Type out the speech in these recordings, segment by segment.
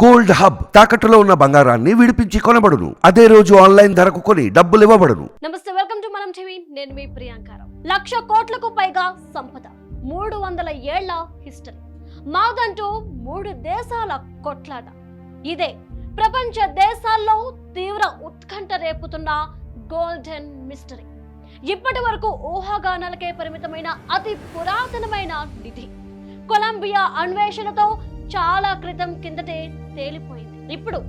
Gold hub తాకట్టులో ఉన్న బంగారాన్ని విడిపించి కొనబడును. అదే రోజు ఆన్లైన్ ధరకు కొని డబ్బులు ఇవ్వబడును. నమస్తే వెల్కమ్ టు మనం టీవీ. నేను మీ ప్రియాంక లక్ష కోట్లకు పైగా సంపద మూడు వందల ఏళ్ళ హిస్టరీ మాదంటూ మూడు దేశాల కొట్లాట. ఇదే ప్రపంచ దేశాల్లో తీవ్ర ఉత్కంఠ రేపుతున్న గోల్డెన్ మిస్టరీ. ఇప్పటి వరకు ఊహాగానాలకే పరిమితమైన అతి పురాతనమైన నిధి. కొలంబియా అన్వేషణతో చాలా క్రితం కిందటే తేలిపోయింది. ఇప్పుడు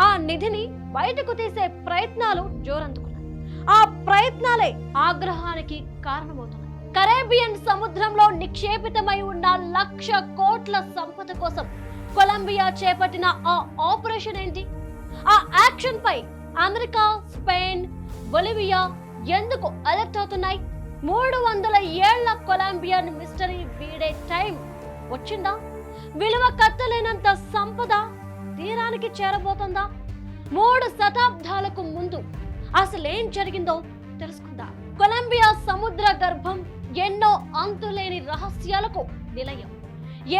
ఆ నిధిని బయటకు తీసే ప్రయత్నాలు జోరందుకున్నాయి. ఆ ప్రయత్నాలే ఆగ్రహానికి కారణమవుతున్నాయి. కరేబియన్ సముద్రంలో నిక్షేపితమై ఉన్న లక్ష కోట్ల సంపద కోసం కొలంబియా చేపట్టిన ఆ ఆపరేషన్ ఏంటి? ఆ యాక్షన్ పై అమెరికా స్పెయిన్ బొలివియా ఎందుకు అలర్ట్ అవుతున్నాయి? మూడు వందల ఏళ్ళ కొలంబియన్ మిస్టరీ వీడే టైం వచ్చిందా? విలువ కట్టలేనంత సంపద తీరానికి చేరబోతుందా? మూడు శతాబ్దాలకు ముందు అసలేం జరిగిందో తెలుసుకుందా. కొలంబియా సముద్ర గర్భం ఎన్నో అంతులేని రహస్యాలకు నిలయం.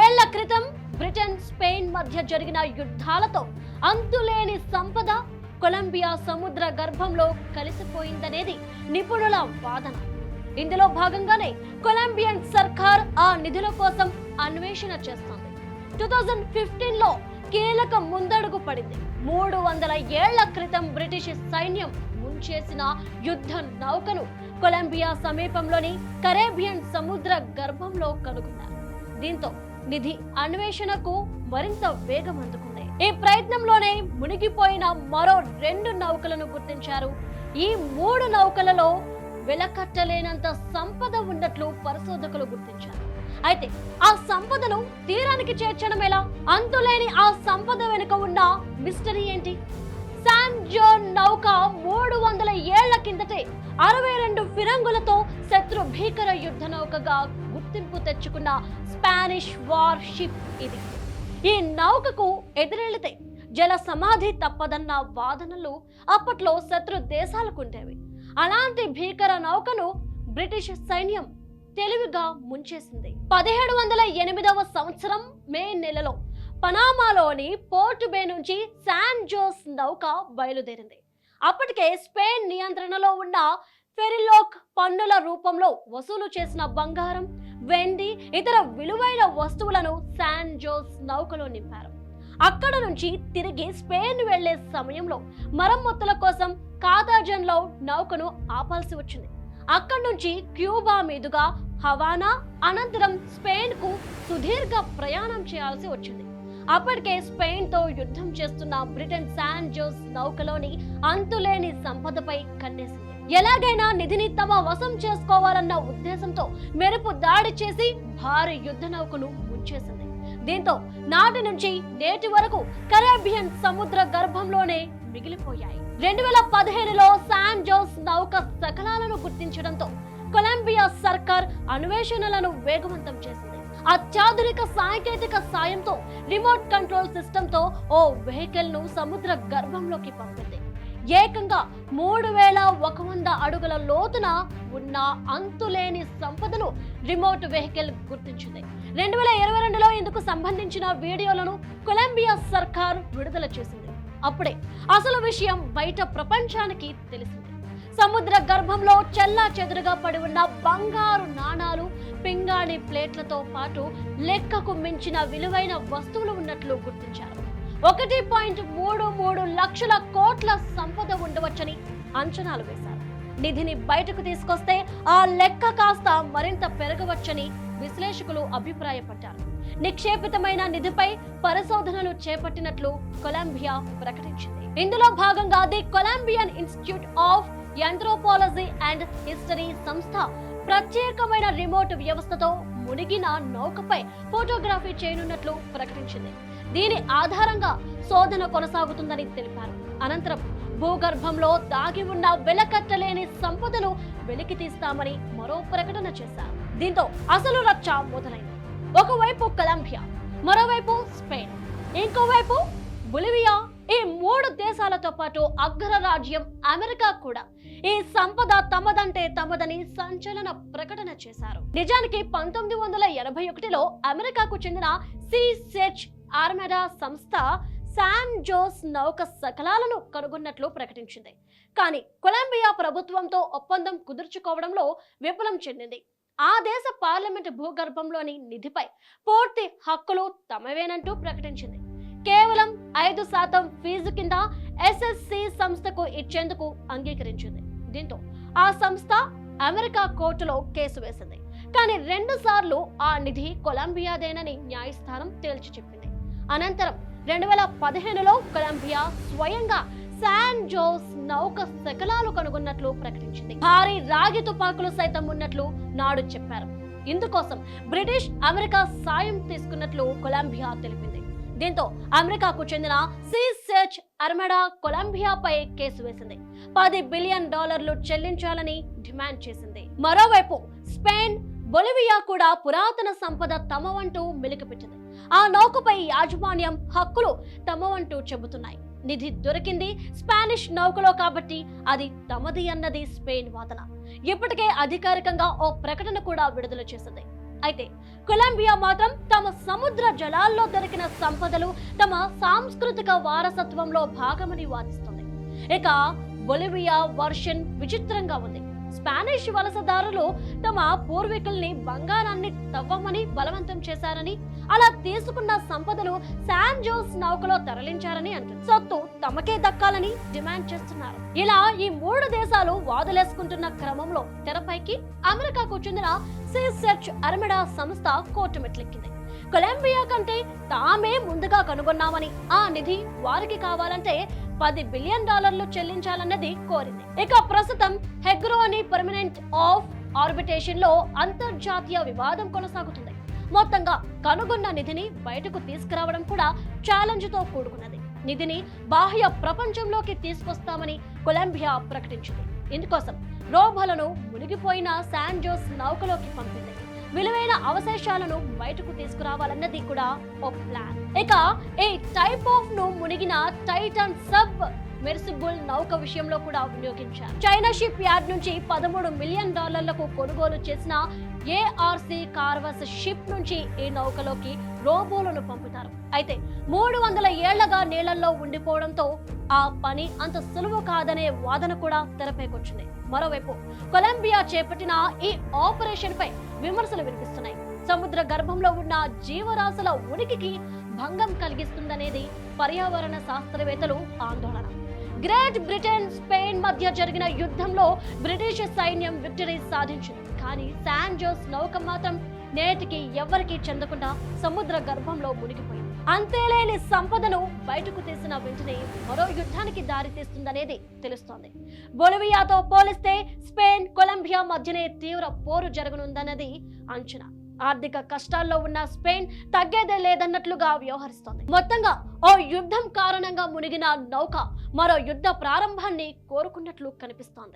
ఏళ్ళ క్రితం బ్రిటన్ స్పెయిన్ మధ్య జరిగిన యుద్ధాలతో అంతులేని సంపద కొలంబియా సముద్ర గర్భంలో కలిసిపోయిందనేది నిపుణుల వాదన. ఇందులో భాగంగానే కొలంబియన్ సర్కార్ ఆ నిధుల కోసం అన్వేషణ చేస్తాం. టూ థౌజండ్ ఫిఫ్టీన్లో కీలక ముందడుగు పడింది. మూడు వందల ఏళ్ళ క్రితం బ్రిటిష్ సైన్యం ముంచేసిన యుద్ధ నౌకను కొలంబియా సమీపంలోని కరేబియన్ సముద్ర గర్భంలో కనుగొన్నారు. దీంతో నిధి అన్వేషణకు మరింత వేగం అందుకుంది. ఈ ప్రయత్నంలోనే మునిగిపోయిన మరో రెండు నౌకలను గుర్తించారు. ఈ మూడు నౌకలలో వెలకట్టలేనంత సంపద ఉన్నట్లు పరిశోధకులు గుర్తించారు. అయితే ఆ సంపదను తీరానికి చేర్చడం ఎలా? అంతులేని ఆ సంపద వెనుక ఉన్న మిస్టరీ ఏంటి? శాన్ జోన్ నౌక మూడు వందల ఏళ్ళ కిందటే అరవై రెండు ఫిరంగులతో శత్రు భీకర యుద్ధ నౌకగా గుర్తింపు తెచ్చుకున్న స్పానిష్ వార్ షిప్ ఇది. ఈ నౌకకు ఎదురెళితే జల సమాధి తప్పదన్న వాదనలు అప్పట్లో శత్రు దేశాలకు ఉండేవి. అలాంటి భీకర నౌకను బ్రిటిష్ సైన్యం తెలివిగా ముంచేసింది. పదిహేడు వందల ఎనిమిదవ సంవత్సరం మే నెలలో పనామాలోని పోర్ట్ బే నుంచి శాన్ జోస్ నౌక బయలుదేరింది. అప్పటికే స్పెయిన్ నియంత్రణలో ఉన్న ఫెరిలోక్ పన్నుల రూపంలో వసూలు చేసిన బంగారం వెండి ఇతర విలువైన వస్తువులను శాన్ జోస్ నౌకలో నింపారు. అక్కడ నుంచి తిరిగి స్పెయిన్ వెళ్ళే సమయంలో మరమ్మతుల కోసం కాదాజన్లో నౌకను ఆపాల్సి వచ్చింది. అక్కడి నుంచి క్యూబా మీదుగా హవానా అనంతరం స్పెయిన్కు సుదీర్ఘ ప్రయాణం చేయాల్సి వచ్చింది. అప్పటికే స్పెయిన్తో యుద్ధం చేస్తున్న బ్రిటన్ శాన్ జోస్ నౌకలోని అంతులేని సంపదపై కన్నేసింది. ఎలాగైనా నిధిని తమ వశం చేసుకోవాలన్న ఉద్దేశంతో మెరుపు దాడి చేసి భారీ యుద్ధ నౌకను ముంచేసింది. దీంతో నాటి నుంచి నేటి వరకు కరేబియన్ సముద్ర గర్భంలోనే మిగిలిపోయాయి. రెండు వేల పదిహేనులో శాన్ జోస్ నౌక శకలాలను గుర్తించడంతో కొలంబియా సర్కార్ అన్వేషణలను వేగవంతం చేసింది. అత్యాధునిక సాంకేతిక సాయంతో రిమోట్ కంట్రోల్ సిస్టమ్తో ఓ వెహికల్ను సముద్ర గర్భంలోకి పంపింది. ఏకంగా మూడు వేల ఒక వంద అడుగుల లోతున ఉన్న అంతులేని సంపదను రిమోట్ వెహికల్ గుర్తించింది. రెండు వేల ఇరవై రెండులో ఇందుకు సంబంధించిన వీడియోలను కొలంబియా సర్కార్ విడుదల చేసింది. అప్పుడే అసలు విషయం బయట ప్రపంచానికి తెలిసింది. సముద్ర గర్భంలో చెల్లా చెదురుగా పడి ఉన్న బంగారు నాణాలు పింగాణి ప్లేట్లతో పాటు లెక్కకు మించిన విలువైన వస్తువులు ఉన్నట్లు గుర్తించారు. ఒకటి పాయింట్ మూడు మూడు లక్షల కోట్ల సంపద ఉండవచ్చని అంచనాలు వేశారు. నిధిని బయటకు తీసుకొస్తే ఆ లెక్క కాస్త మరింత పెరగవచ్చని విశ్లేషకులు అభిప్రాయపడ్డారు. నిక్షేపితమైన నిధిపై పరిశోధనలు చేపట్టినట్లు కొలంబియా ప్రకటించింది. ఇందులో భాగంగా the Colombian Institute of Anthropology and History సంస్థ ప్రత్యేకమైన రిమోట్ వ్యవస్థతో మునిగిన నౌకపై ఫోటోగ్రఫీ చేయనున్నట్లు ప్రకటించింది. దీని ఆధారంగా శోధన కొనసాగుతుందని తెలిపారు. అనంతరం భూగర్భంలో దాగి ఉన్న వెలకట్టలేని సంపదను వెలికి తీస్తామని మరో ప్రకటన చేశారు. దీంతో అసలు రచ్చ మొదలైంది. ఒకవైపు కొలంబియా మరోవైపు స్పెయిన్ ఇంకోవైపు బొలివియా ఈ మూడు దేశాలతో పాటు అగ్రరాజ్యం అమెరికా కూడా. ఈ సంపద తమదంటే తమదని సంచలన ప్రకటన చేశారు. నిజానికి పంతొమ్మిది వందల ఎనభై ఒకటిలో అమెరికాకు చెందిన సిసెచ్ ఆర్మెడా సంస్థ శాన్ జోస్ నౌక శకలాలను కనుగొన్నట్లు ప్రకటించింది. కానీ కొలంబియా ప్రభుత్వంతో ఒప్పందం కుదుర్చుకోవడంలో విఫలం చెందింది. ఆ దేశ పార్లమెంటు భూగర్భంలోని నిధిపై పూర్తి హక్కులు తమవేనంటూ ప్రకటించింది. కేవలం ఐదు శాతం ఫీజు కింద ఎస్ఎస్సి సంస్థకు ఇచ్చేందుకు అంగీకరించింది. దీంతో ఆ సంస్థ అమెరికా కోర్టులో కేసు వేసింది. కానీ రెండు సార్లు ఆ నిధి కొలంబియాదేనని న్యాయస్థానం తేల్చి చెప్పింది. అనంతరం రెండు వేల పదిహేనులో కొలంబియా స్వయంగా శాన్ జోస్ నౌక శకలాలు కనుగొన్నట్లు ప్రకటించింది. భారీ రాగి తుపాకులు సైతం ఉన్నట్లు నాడు చెప్పారు. ఇందుకోసం బ్రిటిష్ అమెరికా సాయం తీసుకున్నట్లు కొలంబియా తెలిపింది. దీంతో అమెరికాకు చెందిన సీ సెర్చ్ అర్మడా కొలంబియాపై కేసు వేసింది. పది బిలియన్ డాలర్లు చెల్లించాలని డిమాండ్ చేసింది. మరోవైపు స్పెయిన్ బొలివియా కూడా పురాతన సంపద తమవంటూ మెలికిపెట్టింది ఆ నౌకపై యాజమాన్యం హక్కులు తమవంటూ చెబుతున్నాయి. నిధి దొరికింది స్పానిష్ నౌకలో కాబట్టి అది తమది అన్నది స్పెయిన్ వాదన. ఇప్పటికే అధికారికంగా ఓ ప్రకటన కూడా విడుదల చేసింది. అయితే కొలంబియా మాత్రం తమ సముద్ర జలాల్లో దొరికిన సంపదలు తమ సాంస్కృతిక వారసత్వంలో భాగమని వాదిస్తుంది. ఇక బొలివియా వర్షన్ విచిత్రంగా ఉంది. స్పానిష్ వలసదారులు తమ పూర్వీకుల్ని బంగారాన్ని తవ్వమని బలవంతం చేశారని అలా తీసుకున్న సంపదలు శాన్ జోస్ నౌకలో తరలించారని అంటుంది. సొత్తు తమకే దక్కాలని డిమాండ్ చేస్తున్నారు. ఇలా ఈ మూడు దేశాలు వాదులేసుకుంటున్న క్రమంలో తెరపైకి అమెరికాకు చెందిన సీ సెర్చ్ అర్మిడా సంస్థ కోర్టు మెట్లెక్కింది. కొలంబియా కంటే తామే ముందుగా కనుగొన్నామని ఆ నిధి వారికి కావాలంటే పది బిలియన్ డాలర్లు చెల్లించాలన్నది కోరింది. ఇక ప్రస్తుతం హెగ్రోని పర్మనెంట్ ఆఫ్ ఆర్బిటేషన్లో అంతర్జాతీయ వివాదం కొనసాగుతుంది. మొత్తంగా కనుగొన్న నిధిని బయటకు తీసుకురావడం కూడా ఛాలెంజ్తో కూడుకున్నది. నిధిని బాహ్య ప్రపంచంలోకి తీసుకొస్తామని కొలంబియా ప్రకటించింది. ఇందుకోసం రోబోలను మునిగిపోయిన శాన్ జోస్ నౌకలోకి పంపింది. విలువైన అవశేషాలను బయటకు తీసుకురావాలన్నది కూడా ఒక ప్లాన్. ఇక ఈ టైప్ ఆఫ్ను మునిగిన టైటన్ సబ్ మెర్సిబుల్ నౌక విషయంలో కూడా వినియోగించారు. చైనా షిప్ యార్డ్ నుంచి పదమూడు మిలియన్ డాలర్లకు కొనుగోలు చేసిన ఏఆర్సీ కార్వస్ షిప్ నుంచి ఈ నౌకలోకి రోబోలను పంపుతారు. అయితే మూడు వందల ఏళ్ళగా నీళ్ళలో ఉండిపోవడంతో ఆ పని అంత సులువు కాదనే వాదన కూడా తెరపైకొచ్చింది. మరోవైపు కొలంబియా చేపట్టిన ఈ ఆపరేషన్ పై విమర్శలు వినిపిస్తున్నాయి. సముద్ర గర్భంలో ఉన్న జీవరాశుల ఉనికికి భంగం కలిగిస్తుందనేది పర్యావరణ శాస్త్రవేత్తలు ఆందోళన. గ్రేట్ బ్రిటన్ స్పెయిన్ మధ్య జరిగిన యుద్ధంలో బ్రిటిష్ సైన్యం విక్టరీ సాధించింది. కానీ శాన్ జోస్ నౌక మాత్రం నేటికి ఎవరికీ చెందకుండా సముద్ర గర్భంలో మునిగిపోయింది. అంతేలేని సంపదను బయటకు తీసిన వెంటనే మరో యుద్ధానికి దారి తీస్తుందనేది తెలుస్తోంది. బొలివియాతో పోలిస్తే స్పెయిన్ కొలంబియా మధ్యనే తీవ్ర పోరు జరగనుందన్నది అంచనా. ఆర్థిక కష్టాల్లో ఉన్న స్పెయిన్ తగ్గేదే లేదన్నట్లుగా వ్యవహరిస్తోంది. మొత్తంగా ఓ యుద్ధం కారణంగా మునిగిన నౌక మరో యుద్ధ ప్రారంభాన్ని కోరుకున్నట్లు కనిపిస్తోంది.